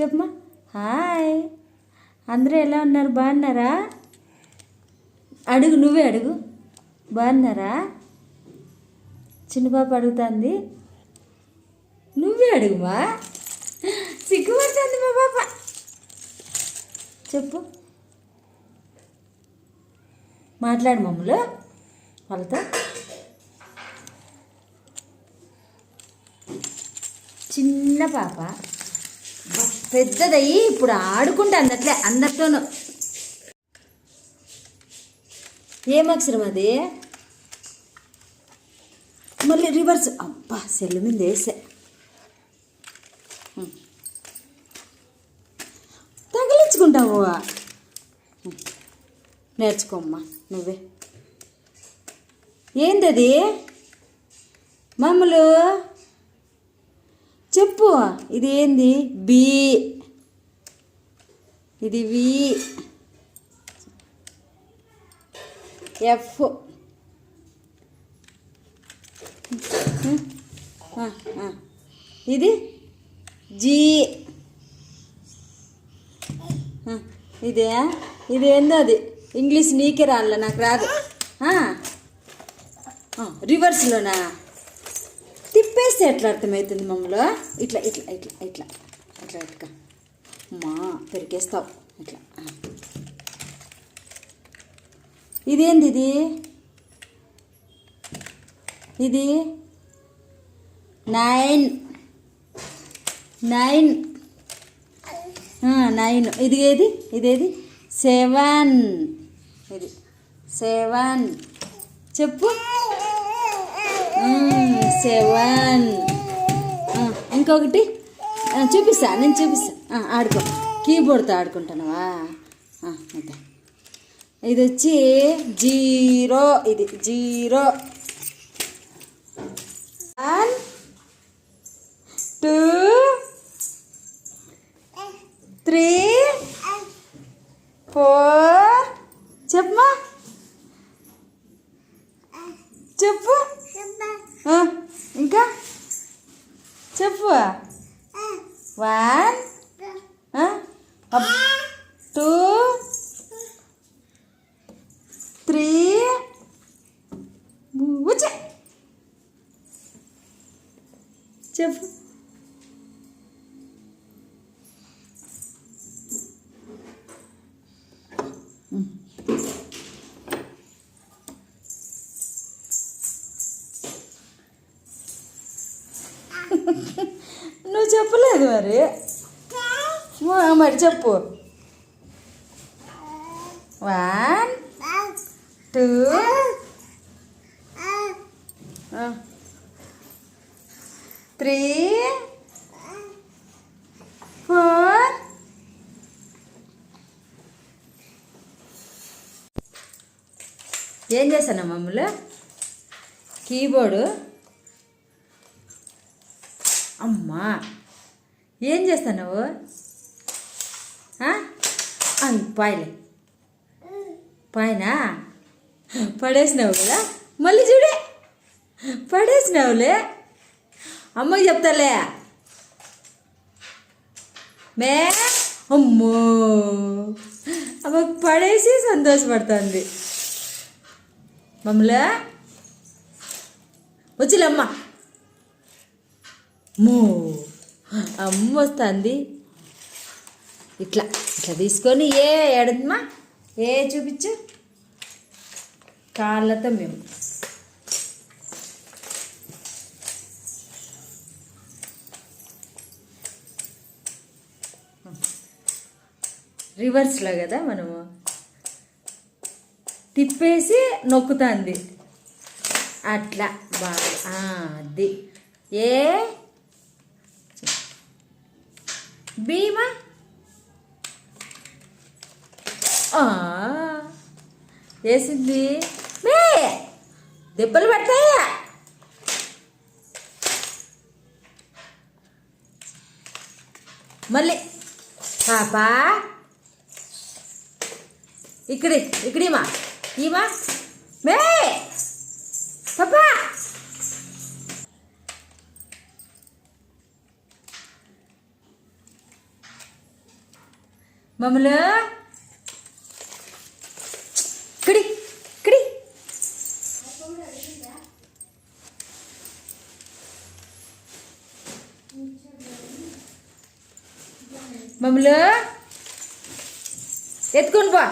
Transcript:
చెప్పమ్మా హాయ్. అందరూ ఎలా ఉన్నారు? బాగున్నారా? అడుగు నువ్వే అడుగు. బాగున్నారా? చిన్న పాప అడుగుతుంది. నువ్వే అడుగుమా సిగ్గుపడుతుంది మా పాప. చెప్పు. మాట్లాడు మమ్మలు. వాళ్ళతో. చిన్న పాప. పెద్దదయ్యి ఇప్పుడు ఆడుకుంటా అన్నట్లే అందరితోనూ ఏం అక్షరం అది? మళ్ళీ రివర్స్ అబ్బా సెల్ మీద వేసే. తగిలించుకుంటావు? నేర్చుకోమ్మా నువ్వే. ఏందది? మామూలు చెప్పు. ఇది ఏంది బి. ఇది వి. ఎఫ్. ఇది? జీ. ఇదే ఇది ఏందో అది? ఇంగ్లీష్ నీకే రాలే నాకు రాదు. రివర్స్లోనా? తిప్పేస్తే ఎట్లా అర్థమవుతుంది మమ్మలో ఇట్లా ఇట్లా ఇట్లా ఇట్లా. ఇట్లా ఇట్లా మా పెరికేస్తావు. ఇట్లా. ఇదేంది ఇది? ఇది? నైన్. నైన్. నైన్. ఇది ఏది? ఇదేది? సెవెన్. ఇది. సెవెన్. చెప్పు. సెవెన్. ఇంకొకటి? చూపిస్తా నేను చూపిస్తా. ఆడుకో. కీబోర్డ్తో ఆడుకుంటున్నావా? ఆ, అదే ఇది వచ్చి జీరో ఇది zero one two three four చెప్పమా చెప్పు ఆ, ఇంకా చెప్పు వన్ టూ త్రీ వచ్చే చెప్పు నువ్వు చెప్పలేదు మరి. మరి చెప్పు. వన్ టూ త్రీ ఫోర్ ఏం చేశాను మమ్మల్ని కీబోర్డు అమ్మా. ఏం చేస్తున్నావు ఆ? అయ్, పాయలే. పాయనా? పడేసినావు కదా? మళ్ళీ చూడే. పడేసినావులే. అమ్మకి చెప్తాలే మే? అమ్మో. అమ్మకి పడేసి సంతోషపడుతుంది. మమ్మల్ని వచ్చిలమ్మ మో. అమ్మ వస్తుంది ఇట్లా ఇట్లా తీసుకొని ఏ ఎడదమ్మా ఏ చూపించు. కాళ్ళతో మేము. రివర్స్లో కదా మనము. తిప్పేసి నొక్కుతుంది. అట్లా బాగా అది. ఏ భీమా? ఆ, వేసింది మే! దెబ్బలు పడతాయా? మళ్ళీ. పాపా. ఇక్కడి ఇక్కడిమా? ఈమా? మే! పాపా! మమ్మలు కడి కడి. మమ్మలు ఎత్తుకొని పో.